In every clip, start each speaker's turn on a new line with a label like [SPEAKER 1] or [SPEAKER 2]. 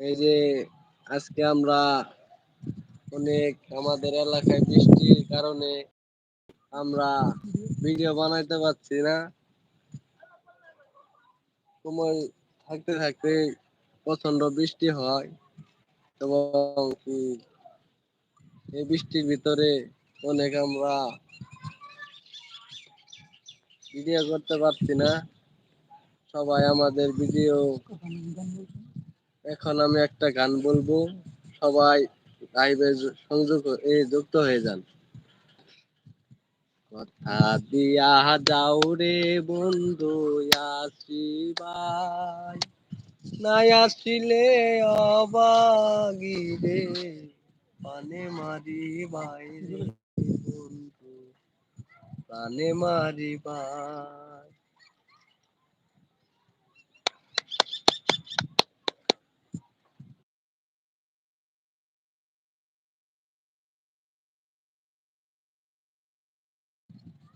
[SPEAKER 1] এই যে আজকে আমরা অনেক আমাদের এলাকায় বৃষ্টির কারণে আমরা ভিডিও বানাইতে পারছি না। সময় থাকতে থাকতে প্রচণ্ড বৃষ্টি হয় এবং এই বৃষ্টির ভিতরে অনেক আমরা ভিডিও করতে পারছি না। সবাই আমাদের ভিডিও এখন আমি একটা গান বলব। সবাই লাইভে সংযোগ যুক্ত হয়ে যান। কথা দিয়া যাও রে বন্ধু আসিবাই নাই আসিলে অবাগি রে। পানে মারি বাইরে বন্ধু, পানে মারি বাই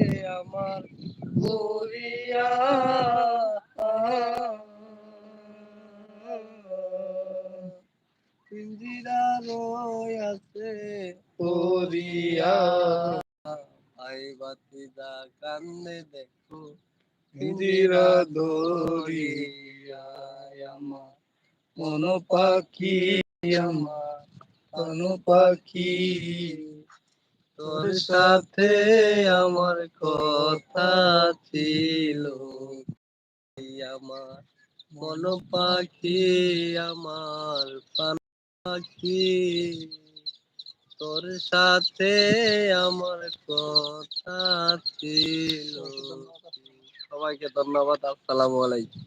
[SPEAKER 1] গেছে আমার উড়িয়া পিঞ্জিরা রয় আছে উড়িয়া আই বাতি দা কান্দে দেখো পিঞ্জিরা দরিয়া আমার। মন পাখি আমার মন তোর সাথে আমার কথা ছিল। আমার মন পাখি আমার পাখি। তোর সাথে আমার কথা ছিল। সবাইকে ধন্যবাদ আসসালামু আলাইকুম।